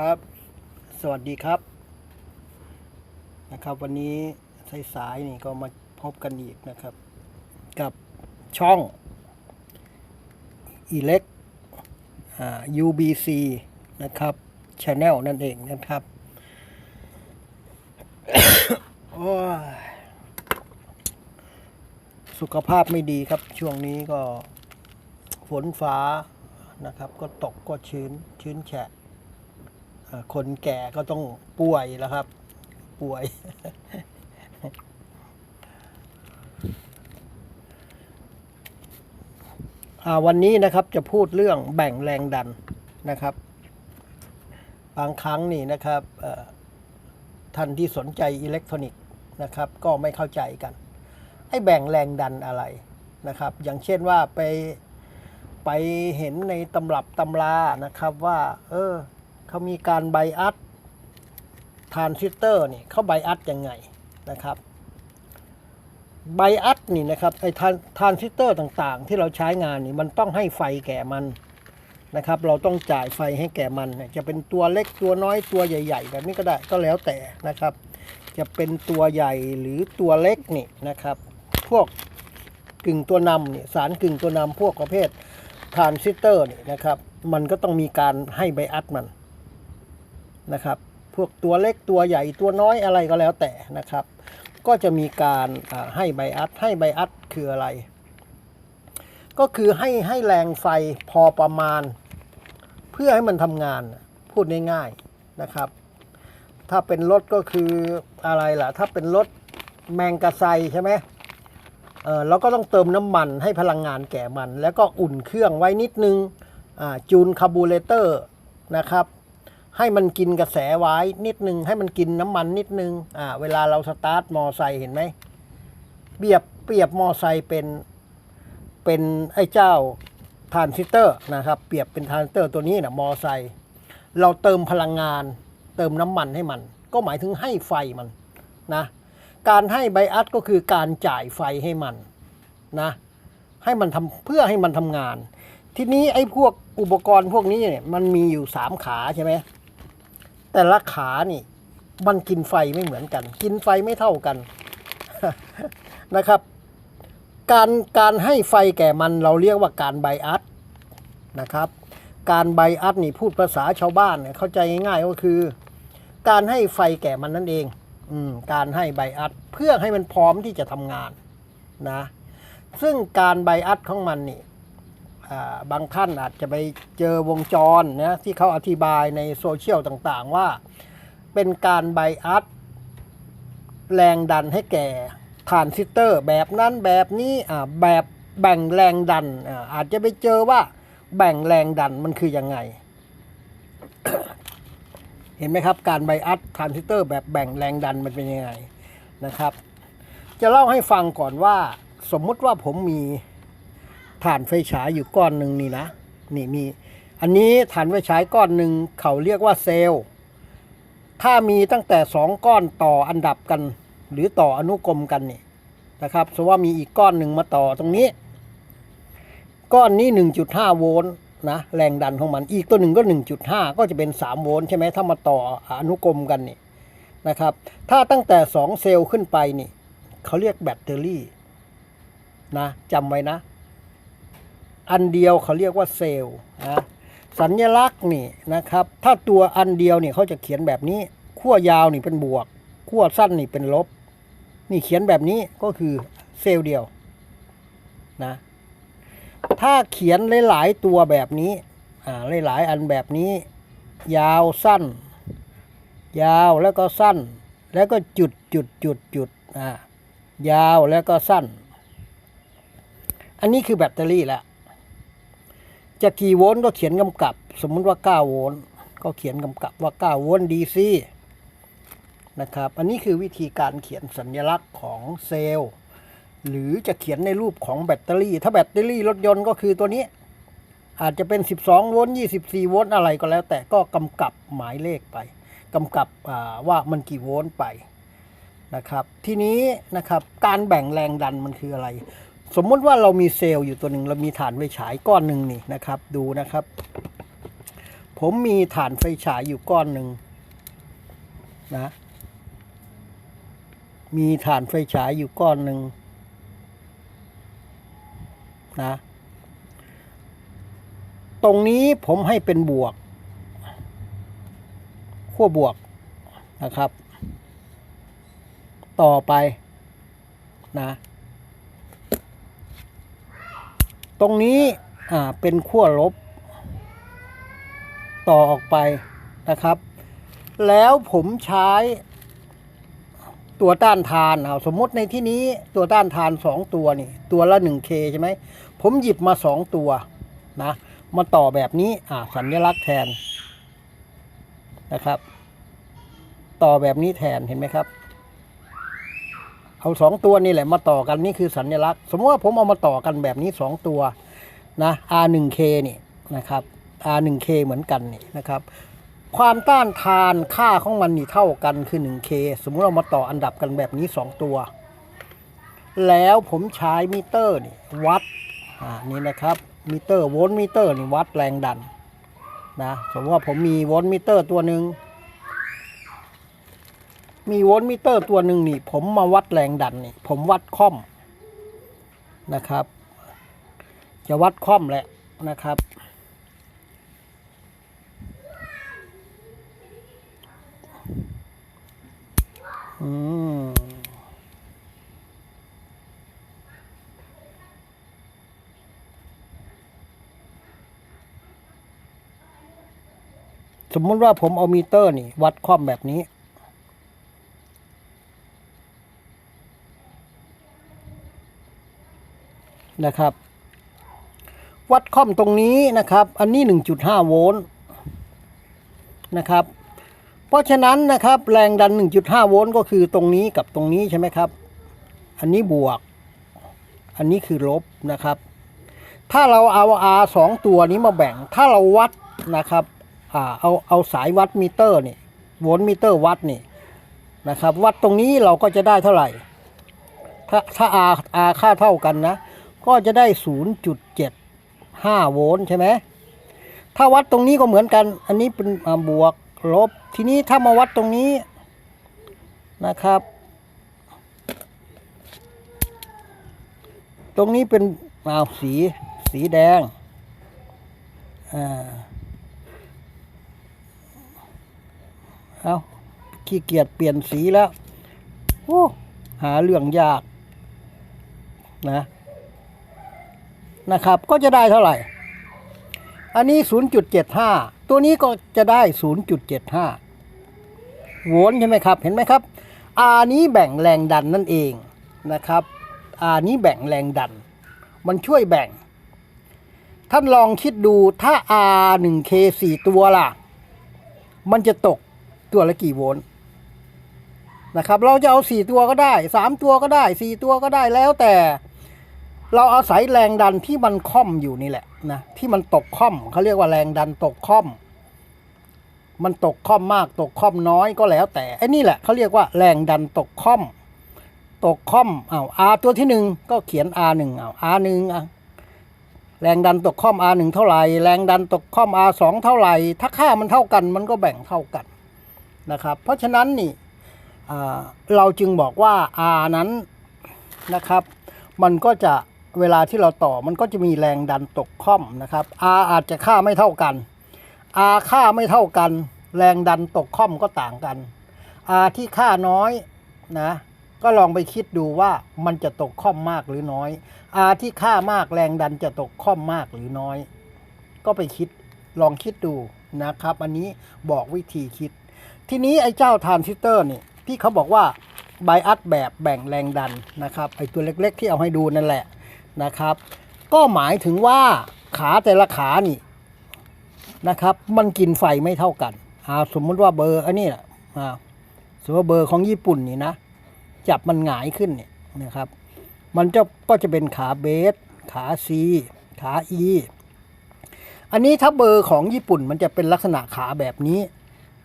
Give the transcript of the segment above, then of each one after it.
ครับ สวัสดีครับ นะครับ วันนี้สายๆนี่ก็มาพบกันอีกนะครับ กับช่อง e l e c อ่า UBC นะครับ Channel นั่นเองนะครับโอ้สุขภาพไม่ดีครับ ช่วงนี้ก็ฝนฟ้านะครับ ก็ตกก็ชื้นชื้นแฉะ คนแก่ก็ต้องป่วยแล้วครับ ป่วย วันนี้นะครับจะพูดเรื่องแบ่งแรงดันนะครับ บางครั้งนี่นะครับท่านที่สนใจอิเล็กทรอนิกส์นะครับ ก็ไม่เข้าใจกันไอ้แบ่งแรงดันอะไรนะครับ อย่างเช่นว่าไปไปเห็นในตำรับตำรานะครับว่า เออ เขามีการไบอัดทรานซิสเตอร์นี่เขาไบอัดยังไงนะครับไบอัดนี่นะครับไอ้ทรานทานซิสเตอร์ต่างๆ ที่เราใช้งานนี่มันต้องให้ไฟแก่มันนะครับ เราต้องจ่ายไฟให้แก่มัน จะเป็นตัวเล็กตัวน้อยตัวใหญ่ ๆ แบบนี้ก็ได้ก็แล้วแต่นะครับ จะเป็นตัวใหญ่หรือตัวเล็กนี่นะครับ พวกกึ่งตัวนำนี่สารกึ่งตัวนำพวกประเภททรานซิสเตอร์นี่นะครับ มันก็ต้องมีการให้ไบอัดมัน นะครับ พวกตัวเล็กตัวใหญ่ตัวน้อยอะไรก็แล้วแต่นะครับ ก็จะมีการให้ไบอัดให้ไบอัดคืออะไร ก็คือให้ให้แรงไฟพอประมาณ เพื่อให้มันทำงานพูดง่ายๆนะครับ ถ้าเป็นรถก็คืออะไรล่ะ ถ้าเป็นรถแมงกะไซใช่ไหมเออเราก็ต้องเติมน้ำมันให้พลังงานแก่มัน แล้วก็อุ่นเครื่องไว้นิดนึงจูนคาร์บูเรเตอร์นะครับ ให้มันกินกระแสไว้นิดนึง ให้มันกินน้ำมันนิดนึงอ่าเวลาเราสตาร์ทมอไซค์เห็นไหมเปรียบเปรียบมอไซค์เป็นเป็นไอ้เจ้าทรานซิสเตอร์นะครับ เปรียบเป็นทรานซิสเตอร์ตัวนี้นะมอไซค์เราเติมพลังงาน เติมน้ำมันให้มัน ก็หมายถึงให้ไฟมันนะการให้ไบอัสก็คือการจ่ายไฟให้มันนะให้มันทำเพื่อให้มันทำงาน ทีนี้ไอ้พวกอุปกรณ์พวกนี้เนี่ยมันมีอยู่สามขาใช่ไหม แต่ละขานี่ มันกินไฟไม่เหมือนกัน กินไฟไม่เท่ากันนะครับ การการให้ไฟแก่มันเราเรียกว่าการไบอัสนะครับ การไบอัสนี่พูดภาษาชาวบ้านเนี่ยเข้าใจง่ายๆก็คือ การให้ไฟแก่มันนั่นเองอการให้ไบอัสเพื่อให้มันพร้อมที่จะทำงานนะซึ่งการไบอัสของมันนี่ บางท่านอาจจะไปเจอวงจรนะที่เขาอธิบายในโซเชียลต่างๆ ว่า เป็นการไบอัสแรงดันให้แก่ทานซิสเตอร์ แบบนั้นแบบนี้แบบแบ่งแรงดันอาอาจจะไปเจอว่าแบ่งแรงดันมันคือยังไง เห็นไหมครับ การไบอัสทรานซิสเตอร์แบบแบ่งแรงดันมันเป็นยังไงนะครับ จะเล่าให้ฟังก่อนว่า สมมุติว่าผมมี ถ่านไฟฉายอยู่ก้อนหนึ่งนี่นะนี่มี อันนี้ถ่านไฟฉายก้อนหนึ่งเขาเรียกว่าเซลล์ถ้ามีตั้งแต่สองก้อนต่ออันดับกัน หรือต่ออนุกรมกันนี่นะครับสมมติว่ามีอีกก้อนหนึ่งมาต่อตรงนี้ ก้อนนี้ 1.5 โวลต์นะแรงดันของมันอีกตัวหนึ่งก็ 1.5 ก็จะเป็น 3 โวลต์ใช่ไหมถ้ามาต่ออนุกรมกันนี่นะครับ ถ้าตั้งแต่ 2 เซลล์ขึ้นไปนี่เขาเรียกแบตเตอรี่นะจำไว้นะ อันเดียวเขาเรียกว่าเซลล์นะสัญลักษณ์นี่นะครับ ถ้าตัวอันเดียวเนี่ยเขาจะเขียนแบบนี้ขั้วยาวนี่เป็นบวกขั้วสั้นนี่เป็นลบ นี่เขียนแบบนี้ก็คือเซลล์เดียวนะถ้าเขียนหลายๆตัวแบบนี้อ่าหลายๆอันแบบนี้ ยาวสั้น ยาวแล้วก็สั้น แล้วก็จุดจุดจุดจุดอ่ายาวแล้วก็สั้น อันนี้คือแบตเตอรี่ละ จะกี่โวลต์ก็เขียนกำกับ สมมุติว่า 9 โวลต์ก็เขียนกำกับว่า 9 โวลต์ DC นะครับ อันนี้คือวิธีการเขียนสัญลักษณ์ของเซลล์ หรือจะเขียนในรูปของแบตเตอรี่ ถ้าแบตเตอรี่รถยนต์ก็คือตัวนี้ อาจจะเป็น 12 โวลต์ 24 โวลต์อะไรก็แล้ว แต่ก็กำกับหมายเลขไปกำกับว่ามันกี่โวลต์ไปนะครับ ทีนี้นะครับการแบ่งแรงดันมันคืออะไร สมมติว่าเรามีเซลล์อยู่ตัวหนึ่งเรามีฐานไฟฉายก้อนหนึ่งนี่นะครับ ดูนะครับ ผมมีฐานไฟฉายอยู่ก้อนหนึ่งนะมีฐานไฟฉายอยู่ก้อนหนึ่งนะตรงนี้ผมให้เป็นบวกขั้วบวกนะครับ ต่อไปนะ ตรงนี้อ่าเป็นขั้วลบ ต่อออกไปนะครับ แล้วผมใช้ตัวต้านทานเอาสมมติในที่นี้ตัวต้านทานสองตัวนี่ ตัวละหนึ่งเคใช่ไหม ผมหยิบมาสองตัวนะ มาต่อแบบนี้อ่าสัญลักษณ์แทนนะครับ ต่อแบบนี้แทนเห็นไหมครับ เอาสองตัวนี่แหละมาต่อกันนี่คือสัญลักษณ์ สมมติว่าผมเอามาต่อกันแบบนี้สองตัวนะ R1K นี่นะครับ R1K เหมือนกันนี่นะครับ ความต้านทานค่าของมันนี่เท่ากันคือ 1K สมมติเรามาต่ออันดับกันแบบนี้ 2 ตัว แล้วผมใช้มิเตอร์นี่วัดอ่านี่นะครับมิเตอร์โวลต์มิเตอร์นี่วัดแรงดันนะสมมติว่าผมมีโวลต์มิเตอร์ตัวหนึ่ง มีโวลต์มิเตอร์ตัวหนึ่งนี่ ผมมาวัดแรงดันนี่ผมวัดค่อมนะครับ จะวัดค่อมแหละนะครับ อืมสมมติว่าผมเอามีเตอร์นี่ วัดค่อมแบบนี้ นะครับ วัดค่อมตรงนี้นะครับ อันนี้ 1.5 โวลต์นะครับ เพราะฉะนั้นนะครับแรงดัน 1.5 โวลต์ก็คือตรงนี้กับตรงนี้ใช่ไหมครับ อันนี้บวก อันนี้คือลบนะครับ ถ้าเราเอา R สองตัวนี้มาแบ่ง ถ้าเราวัดนะครับอ่าเอาเอาสายวัดมิเตอร์นี่โวลต์มิเตอร์วัดนี่นะครับ วัดตรงนี้เราก็จะได้เท่าไหร่ ถ้าถ้า R R ค่าเท่ากันนะ ก็จะได้ 0.75 โวลต์ใช่ไหมถ้าวัดตรงนี้ก็เหมือนกัน อันนี้เป็นบวกลบ ทีนี้ถ้ามาวัดตรงนี้นะครับ ตรงนี้เป็นอาสีสีแดงอ่าเอาขี้เกียจเปลี่ยนสีแล้วโอ้หาเรื่องยากนะ นะครับ ก็จะได้เท่าไหร่ อันนี้ 0.75 ตัวนี้ก็จะได้ 0.75 โวลต์ใช่ไหมครับ เห็นไหมครับ R นี้แบ่งแรงดันนั่นเองนะครับ R นี้แบ่งแรงดัน มันช่วยแบ่ง ท่านลองคิดดูถ้า R 1K 4ตัวล่ะ มันจะตกตัวละกี่โวลต์นะครับ เราจะเอา 4 ตัวก็ได้ 3 ตัวก็ได้ 4 ตัวก็ได้แล้วแต่ เราอาศัยแรงดันที่มันค่อมอยู่นี่แหละนะที่มันตกค่อมเขาเรียกว่าแรงดันตกค่อม มันตกค่อมมากตกค่อมน้อยก็แล้วแต่ไอ้นี่แหละเขาเรียกว่าแรงดันตกค่อม ตกค่อมเอา R ตัวที่หนึ่งก็เขียน R หนึ่งอ้า R หนึ่งอะแรงดันตกค่อม R หนึ่งเท่าไหร่แรงดันตกค่อม R สองเท่าไหร่ถ้าค่ามันเท่ากันมันก็แบ่งเท่ากันนะครับ เพราะฉะนั้นนี่เราจึงบอกว่า R นั้นนะครับ มันก็จะ เวลาที่เราต่อมันก็จะมีแรงดันตกค่อมนะครับ R อาจจะค่าไม่เท่ากัน R ค่าไม่เท่ากัน แรงดันตกค่อมก็ต่างกัน R ที่ค่าน้อยนะก็ลองไปคิดดูว่ามันจะตกค่อมมากหรือน้อย R ที่ค่ามากแรงดันจะตกค่อมมากหรือน้อย ก็ไปคิดลองคิดดูนะครับ อันนี้บอกวิธีคิด ทีนี้ไอ้เจ้าทรานซิสเตอร์นี่ที่เขาบอกว่าไบอัสแบบแบ่งแรงดันนะครับไอ้ตัวเล็กๆ ที่เอาให้ดูนั่นแหละ นะครับ ก็หมายถึงว่าขาแต่ละขานี่นะครับ มันกินไฟไม่เท่ากันอ่าสมมุติว่าเบอร์อันนี้นะอ่าสมมติว่าเบอร์ของญี่ปุ่นนี่นะ จับมันหงายขึ้นเนี่ยนะครับ มันจะก็จะเป็นขาเบส ขา C ขา E อันนี้ถ้าเบอร์ของญี่ปุ่นมันจะเป็นลักษณะขาแบบนี้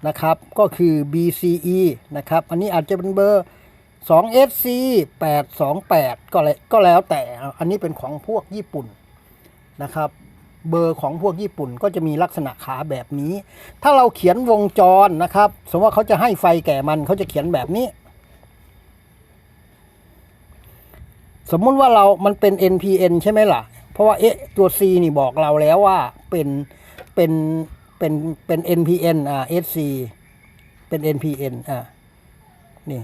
นะครับ ก็คือ BCE นะครับ อันนี้อาจจะเป็นเบอร์ 2SC 828 ก็แล้วก็แล้วแต่อันนี้เป็นของพวกญี่ปุ่นนะครับ เบอร์ของพวกญี่ปุ่นก็จะมีลักษณะขาแบบนี้ ถ้าเราเขียนวงจรนะครับ สมมติว่าเขาจะให้ไฟแก่มันเขาจะเขียนแบบนี้ สมมุติว่าเรามันเป็น NPN ใช่ไหมล่ะ เพราะว่าเอ๊ะตัว C นี่บอกเราแล้วว่าเป็นเป็นเป็นเป็น NPN อ่า SC เป็น NPN อ่านี่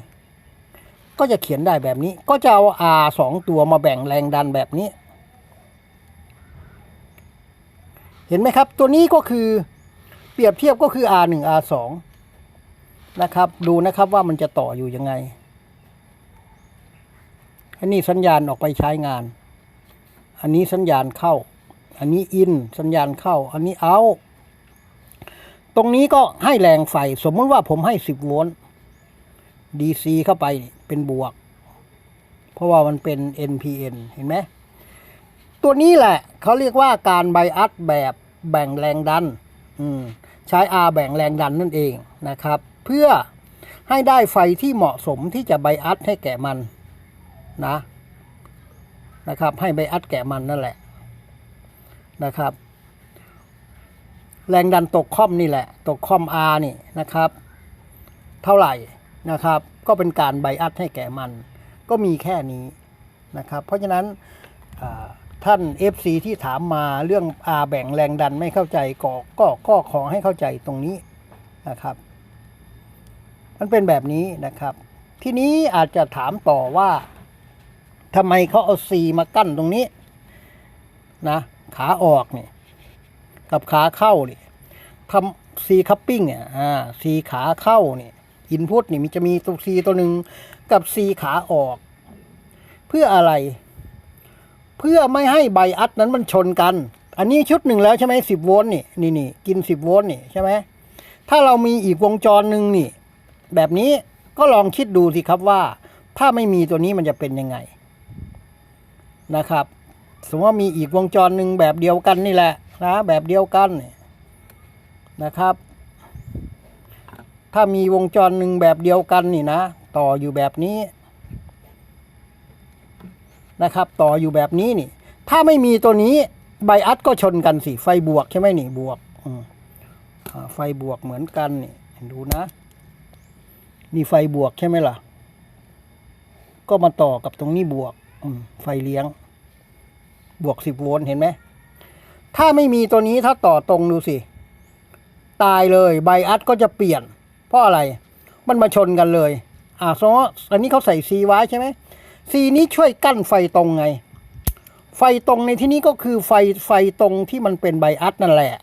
ก็จะเขียนได้แบบนี้ ก็จะเอา R สองตัวมาแบ่งแรงดันแบบนี้ เห็นไหมครับ ตัวนี้ก็คือเปรียบเทียบก็คือ R หนึ่ง R สองนะครับ ดูนะครับว่ามันจะต่ออยู่ยังไงอันนี้สัญญาณออกไปใช้งาน อันนี้สัญญาณเข้า อันนี้อินสัญญาณเข้า อันนี้เอาตรงนี้ก็ให้แรงไฟ สมมติว่าผมให้สิบโวลต์ DC เข้าไปเป็นบวก เพราะว่ามันเป็น NPN เห็นไหมตัวนี้แหละเขาเรียกว่าการไบอัสแบบแบ่งแรงดันใช้ R แบ่งแรงดันนั่นเองนะครับ เพื่อให้ได้ไฟที่เหมาะสมที่จะไบอัสให้แก่มันนะนะครับ ให้ไบอัสแก่มันนั่นแหละนะครับ แรงดันตกค่อมนี่แหละ ตกค่อม R นี่นะครับ เท่าไหร่ นะครับ ก็เป็นการไบอัสให้แก่มัน ก็มีแค่นี้นะครับ เพราะฉะนั้นอ่าท่าน FC ที่ถามมาเรื่อง R แบ่งแรงดันไม่เข้าใจก็ก็ก็ขอให้เข้าใจตรงนี้นะครับ มันเป็นแบบนี้นะครับ ทีนี้อาจจะถามต่อว่าทำไมเขาเอา C มากั้นตรงนี้นะขาออกเนี่ยกับขาเข้าเนี่ยทำ C coupling เนี่ยอ่า C ขาเข้าเนี่ย อินพุตนี่มันจะมีตัว C ตัวหนึ่งกับ C ขาออก เพื่ออะไร เพื่อไม่ให้ไบอัสนั้นมันชนกัน อันนี้ชุดหนึ่งแล้วใช่ไหมสิบโวลต์นี่นี่นี่กินสิบโวลต์นี่ใช่ไหมถ้าเรามีอีกวงจรหนึ่งนี่ แบบนี้ก็ลองคิดดูสิครับว่า ถ้าไม่มีตัวนี้มันจะเป็นยังไงนะครับสมมติว่ามีอีกวงจรหนึ่งแบบเดียวกันนี่แหละนะแบบเดียวกันนะครับ ถ้ามีวงจรหนึ่งแบบเดียวกันนี่นะ ต่ออยู่แบบนี้นะครับ ต่ออยู่แบบนี้นี่ ถ้าไม่มีตัวนี้ไบอัสก็ชนกันสิ ไฟบวกใช่ไหมนี่บวกไฟบวกเหมือนกันนี่ดูนะ นี่ไฟบวกใช่ไหมล่ะ ก็มาต่อกับตรงนี้บวกไฟเลี้ยง บวกสิบโวลต์เห็นไหมถ้าไม่มีตัวนี้ถ้าต่อตรงดูสิ ตายเลยไบอัสก็จะเปลี่ยน เพราะอะไรมันมาชนกันเลย อ่าสมมติอันนี้เขาใส่ซีไว้ใช่ไหมซีนี้ช่วยกั้นไฟตรงไง ไฟตรงในที่นี้ก็คือไฟไฟตรงที่มันเป็นไบอัสนั่นแหละ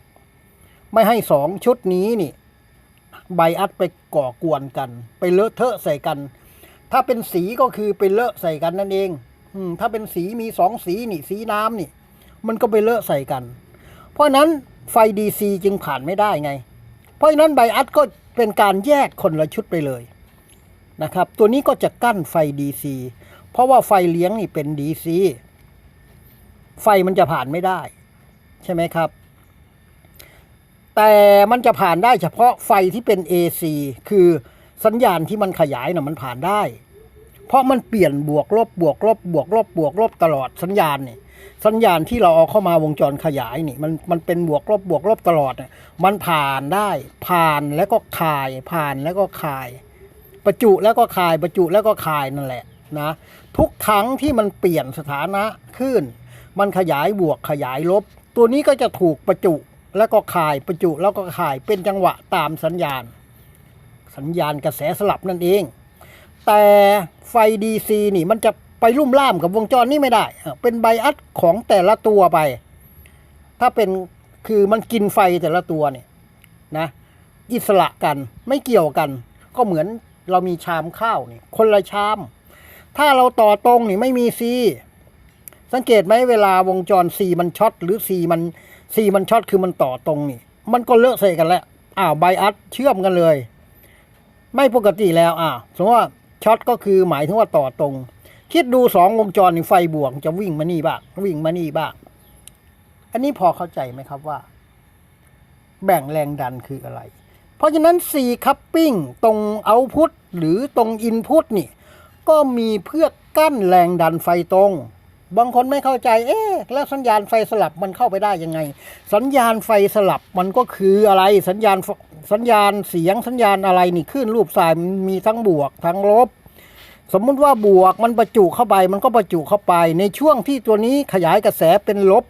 ไม่ให้สองชุดนี้นี่ไบอัสไปก่อกวนกัน ไปเลอะเทอะใส่กัน ถ้าเป็นสีก็คือไปเลอะใส่กันนั่นเองอืมถ้าเป็นสีมีสองสีนี่ สีน้ำนี่ มันก็ไปเลอะใส่กัน เพราะนั้นไฟดีซีจึงผ่านไม่ได้ไง เพราะฉะนั้นไบอัสก็ เป็นการแยกคนละชุดไปเลยนะครับ ตัวนี้ก็จะกั้นไฟดีซีเพราะว่าไฟเลี้ยงนี่เป็นดีซีไฟมันจะผ่านไม่ได้ ใช่ไหมครับ แต่มันจะผ่านได้เฉพาะไฟที่เป็น AC คือสัญญาณที่มันขยายน่ะมันผ่านได้ เพราะมันเปลี่ยนบวกลบบวกลบบวกลบบวกลบตลอดสัญญาณนี่ สัญญาณที่เราเอาเข้ามาวงจรขยายนี่มันมันเป็นบวกลบบวกลบตลอดน่ะมันผ่านได้ผ่านแล้วก็คาย ผ่านแล้วก็คาย ประจุแล้วก็คายประจุแล้วก็คายนั่นแหละนะทุกครั้งที่มันเปลี่ยนสถานะขึ้น มันขยายบวกขยายลบ ตัวนี้ก็จะถูกประจุแล้วก็คายประจุแล้วก็คายเป็นจังหวะตามสัญญาณ สัญญาณกระแสสลับนั่นเอง แต่ไฟดีซีนี่มันจะ ไปลุ่มล่ามกับวงจรนี้ไม่ได้ เป็นไบอัสของแต่ละตัวไป ถ้าเป็นคือมันกินไฟแต่ละตัวเนี่ยนะ อิสระกันไม่เกี่ยวกัน ก็เหมือนเรามีชามข้าวนี่คนละชาม ถ้าเราต่อตรงนี่ไม่มีซีสังเกตไหมเวลาวงจรซีมันช็อตหรือซีมันซีมันช็อตคือมันต่อตรงนี่ มันก็เลอะใส่กันแล้วอ้าวไบอัสเชื่อมกันเลย ไม่ปกติแล้วอ่าสมมติว่าช็อตก็คือหมายถึงว่าต่อตรง คิดดูสองวงจรนี่ไฟบวกจะวิ่งมานี่บ้างวิ่งมานี่บ้าง อันนี้พอเข้าใจไหมครับว่า แบ่งแรงดันคืออะไร เพราะฉะนั้น C coupling ตรง output หรือตรง input นี่ ก็มีเพื่อกั้นแรงดันไฟตรง บางคนไม่เข้าใจ เอ๊ะแล้วสัญญาณไฟสลับมันเข้าไปได้ยังไง สัญญาณไฟสลับมันก็คืออะไรสัญญาณสัญญาณเสียงสัญญาณอะไรนี่ขึ้นรูปสายมีทั้งบวกทั้งลบ สมมุติว่าบวกมันประจุเข้าไป มันก็ประจุเข้าไป ในช่วงที่ตัวนี้ขยายกระแสเป็นลบ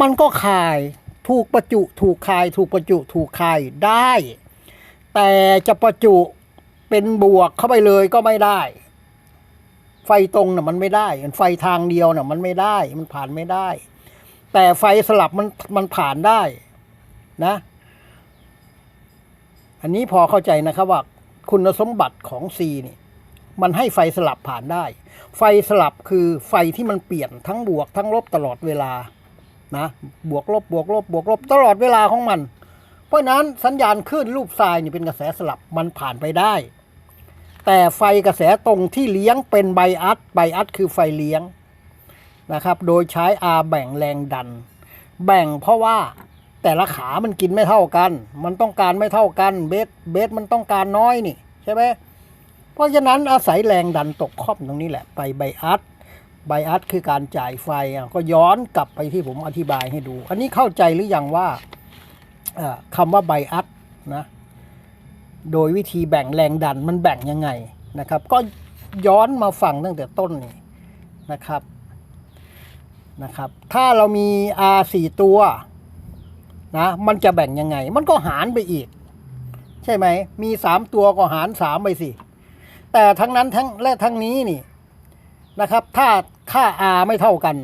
มันก็คาย ถูกประจุถูกคาย ถูกประจุถูกคายได้ แต่จะประจุเป็นบวกเข้าไปเลยก็ไม่ได้ ไฟตรงน่ะมันไม่ได้ไฟทางเดียวน่ะมันไม่ได้มันผ่านไม่ได้ แต่ไฟสลับมันมันผ่านได้นะ อันนี้พอเข้าใจนะครับว่าคุณสมบัติของ C นี่ มันให้ไฟสลับผ่านได้ ไฟสลับคือไฟที่มันเปลี่ยนทั้งบวกทั้งลบตลอดเวลานะบวกลบบวกลบบวกลบตลอดเวลาของมัน เพราะนั้นสัญญาณคลื่นรูปทรายนี่เป็นกระแสสลับมันผ่านไปได้ แต่ไฟกระแสตรงที่เลี้ยงเป็นไบอัสไบอัสคือไฟเลี้ยงนะครับ โดยใช้ R แบ่งแรงดัน แบ่งเพราะว่าแต่ละขามันกินไม่เท่ากัน มันต้องการไม่เท่ากัน เบสเบสมันต้องการน้อยนี่ใช่ไหม เพราะฉะนั้นอาศัยแรงดันตกค่อมตรงนี้แหละไปไบอัสไบอัสคือการจ่ายไฟอะก็ย้อนกลับไปที่ผมอธิบายให้ดู อันนี้เข้าใจหรือยังว่าคำว่าไบอัสนะโดยวิธีแบ่งแรงดันมันแบ่งยังไงนะครับ ก็ย้อนมาฟังตั้งแต่ต้นนี่นะครับนะครับ ถ้าเรามี R สี่ตัวนะมันจะแบ่งยังไง มันก็หารไปอีก ใช่ไหม มีสามตัวก็หารสามไปสิ แต่ทั้งนั้นทั้งและทั้งนี้นี่นะครับ ถ้าค่า R ไม่เท่ากัน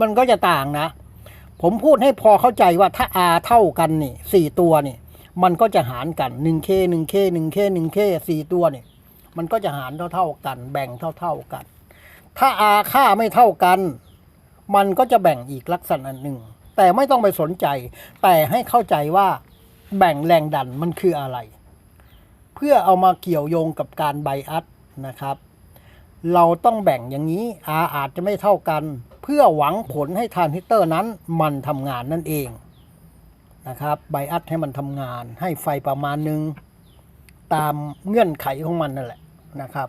มันก็จะต่างนะ ผมพูดให้พอเข้าใจว่าถ้า R เท่ากันนี่สี่ตัวนี่ มันก็จะหารกัน 1K 1K 1K 1K สี่ตัวนี่ มันก็จะหารเท่าๆกัน แบ่งเท่าๆกัน ถ้า R ค่าไม่เท่ากัน มันก็จะแบ่งอีกลักษณะหนึ่ง แต่ไม่ต้องไปสนใจ แต่ให้เข้าใจว่าแบ่งแรงดันมันคืออะไร พื่อเอามาเกี่ยวโยงกับการไบอัสนะครับ เราต้องแบ่งอย่างนี้ R อาจจะไม่เท่ากัน เพื่อหวังผลให้ทรานซิสเตอร์นั้นมันทำงานนั่นเองนะครับไบอัสให้มันทำงาน ให้ไฟประมาณหนึ่งตามเงื่อนไขของมันนั่นแหละนะครับ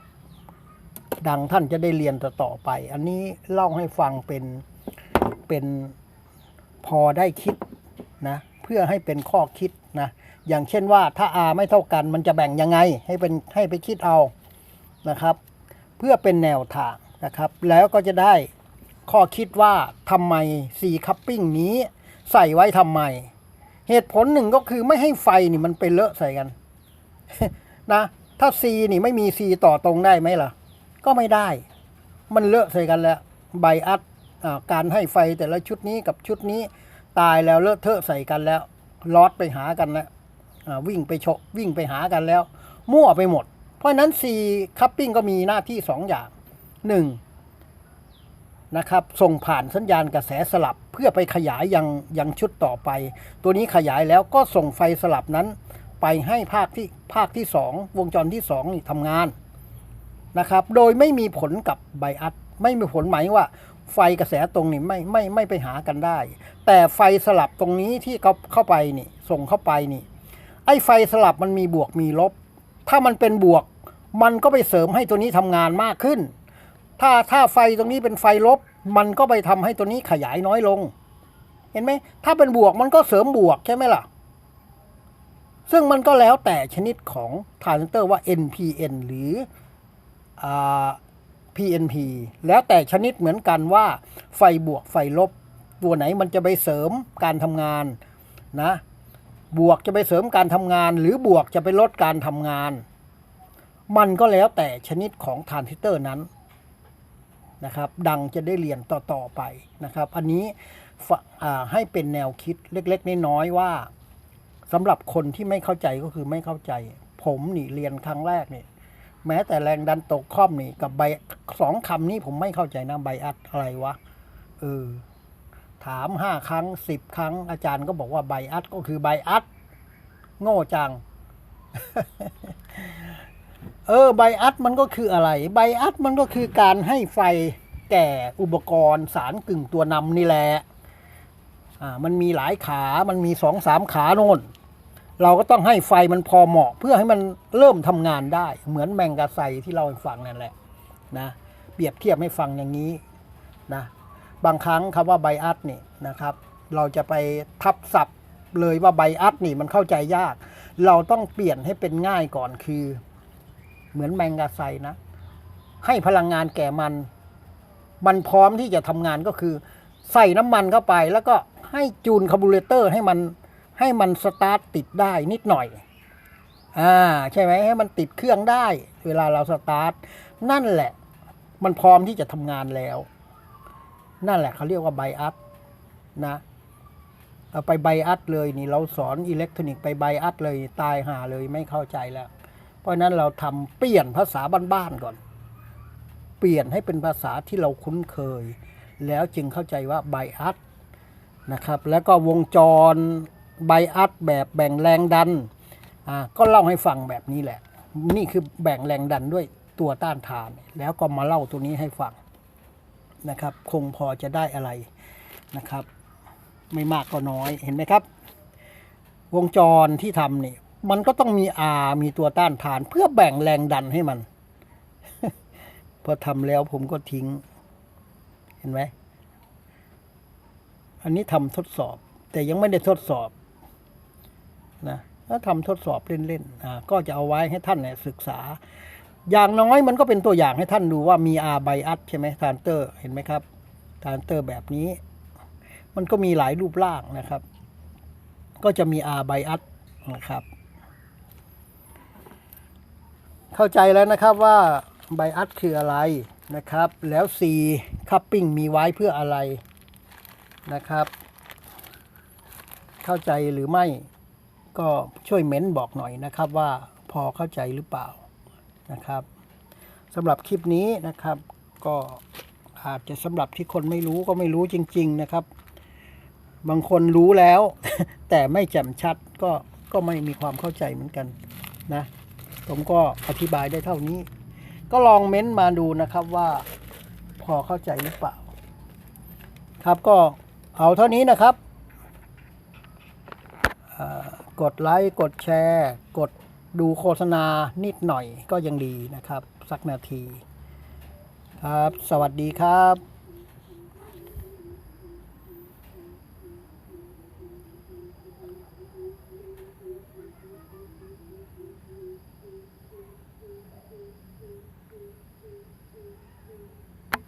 ดังท่านจะได้เรียนต่อไป อันนี้เล่าให้ฟังเป็นเป็นพอได้คิดนะ เพื่อให้เป็นข้อคิดนะ อย่างเช่นว่าถ้า R ไม่เท่ากันมันจะแบ่งยังไงให้เป็นให้ไปคิดเอานะครับ เพื่อเป็นแนวทางนะครับ แล้วก็จะได้ข้อคิดว่าทำไม C coupling นี้ใส่ไว้ทำไม เหตุผลหนึ่งก็คือไม่ให้ไฟนี่มันไปเลอะใส่กันนะถ้า C นี่ไม่มี C ต่อตรงได้ไหมล่ะ ก็ไม่ได้ มันเลอะใส่กันแล้วไบอัสการให้ไฟแต่ละชุดนี้กับชุดนี้ตายแล้วเลอะเทอะใส่กันแล้วลอดไปหากันแล้ว วิ่งไปโชวิ่งไปหากันแล้ว มั่วไปหมด เพราะนั้น C coupling ก็มีหน้าที่สองอย่างหนึ่งนะครับส่งผ่านสัญญาณกระแสสลับเพื่อไปขยายยังยังชุดต่อไป ตัวนี้ขยายแล้วก็ส่งไฟสลับนั้น ไปให้ภาคที่ภาคที่สองวงจรที่สองนี่ทำงานนะครับโดยไม่มีผลกับไบอัสไม่มีผลหมายว่าไฟกระแสตรงนี้ไม่ไม่ไม่ไปหากันได้ แต่ไฟสลับตรงนี้ที่เขาเข้าไปนี่ส่งเข้าไปนี่ ไอ้ไฟสลับมันมีบวกมีลบ ถ้ามันเป็นบวก มันก็ไปเสริมให้ตัวนี้ทำงานมากขึ้น ถ้าถ้าไฟตรงนี้เป็นไฟลบ มันก็ไปทำให้ตัวนี้ขยายน้อยลง เห็นไหม ถ้าเป็นบวกมันก็เสริมบวกใช่ไหมล่ะ ซึ่งมันก็แล้วแต่ชนิดของทรานซิสเตอร์ว่า NPN หรืออ PNP แล้วแต่ชนิดเหมือนกันว่าไฟบวกไฟลบ ตัวไหนมันจะไปเสริมการทำงานนะ บวกจะไปเสริมการทำงาน หรือบวกจะไปลดการทำงาน มันก็แล้วแต่ชนิดของทรานซิสเตอร์นั้นนะครับ ดังจะได้เรียนต่อ ๆ ไปนะครับ อันนี้ให้เป็นแนวคิดเล็ก ๆ น้อยๆว่าสำหรับคนที่ไม่เข้าใจก็คือไม่เข้าใจ ผมนี่เรียนครั้งแรกนี่แม้แต่แรงดันตกค่อมนี่กับใบสองคำนี้ผมไม่เข้าใจนะใบอัดอะไรวะเออ ถามห้าครั้งสิบครั้ง อาจารย์ก็บอกว่าใบอัดก็คือใบอัดโง่จัง เออใบอัดมันก็คืออะไรใบอัดมันก็คือการให้ไฟแก่อุปกรณ์สารกึ่งตัวนำนี่แหละอ่ามันมีหลายขามันมีสองสามขาโน่นเราก็ต้องให้ไฟมันพอเหมาะ เพื่อให้มันเริ่มทำงานได้ เหมือนแมงกะไซที่เราฟังนั่นแหละนะเปรียบเทียบให้ฟังอย่างนี้นะ บางครั้งคำว่าไบอัสนี่นะครับ เราจะไปทับศัพท์เลยว่าไบอัสนี่มันเข้าใจยาก เราต้องเปลี่ยนให้เป็นง่ายก่อนคือ เหมือนแมงกาไซนะ ให้พลังงานแก่มัน มันพร้อมที่จะทำงานก็คือ ใส่น้ำมันเข้าไป แล้วก็ให้จูนคาร์บูเรเตอร์ให้มันให้มันสตาร์ทติดได้นิดหน่อยอ่าใช่ไหมให้มันติดเครื่องได้ เวลาเราสตาร์ทนั่นแหละ มันพร้อมที่จะทำงานแล้ว นั่นแหละเขาเรียกว่าไบอัสนะเอาไปไบอัสเลยนี่เราสอนอิเล็กทรอนิกส์ไปไบอัสเลยตายหาเลยไม่เข้าใจแล้ว เพราะฉะนั้นเราทำเปลี่ยนภาษาบ้านๆก่อน เปลี่ยนให้เป็นภาษาที่เราคุ้นเคย แล้วจึงเข้าใจว่าไบอัสนะครับ แล้วก็วงจรไบอัสแบบแบ่งแรงดันอ่าก็เล่าให้ฟังแบบนี้แหละ นี่คือแบ่งแรงดันด้วยตัวต้านทาน แล้วก็มาเล่าตัวนี้ให้ฟัง นะครับ คงพอจะได้อะไรนะครับ ไม่มากก็น้อยเห็นไหมครับ วงจรที่ทำนี่มันก็ต้องมี R มีตัวต้านทาน เพื่อแบ่งแรงดันให้มัน พอทำแล้วผมก็ทิ้ง เห็นไหมอันนี้ทำทดสอบ แต่ยังไม่ได้ทดสอบนะถ้าทำทดสอบเล่นๆก็จะเอาไว้ให้ท่านเนี่ยศึกษา อย่างน้อยมันก็เป็นตัวอย่างให้ท่านดูว่ามี R ไบอัสใช่ไหมทานเตอร์เห็นไหมครับทานเตอร์แบบนี้ มันก็มีหลายรูปร่างนะครับ ก็จะมี R ไบอัสนะครับ เข้าใจแล้วนะครับว่าไบอัสคืออะไรนะครับ แล้ว C คัพปิ้งมีไว้เพื่ออะไรนะครับ เข้าใจหรือไม่ก็ช่วยเม้นบอกหน่อยนะครับว่าพอเข้าใจหรือเปล่า นะครับสำหรับคลิปนี้นะครับ ก็อาจจะสำหรับที่คนไม่รู้ก็ไม่รู้จริง ๆนะครับ บางคนรู้แล้ว แต่ไม่แจ่มชัดก็ก็ไม่มีความเข้าใจเหมือนกันนะผมก็อธิบายได้เท่านี้ ก็ลองเม้นต์มาดูนะครับว่าพอเข้าใจหรือเปล่า ครับก็เอาเท่านี้นะครับกดไลค์ กดแชร์ กด ดูโฆษณานิดหน่อยก็ยังดีนะครับ สักนาที ครับ สวัสดีครับ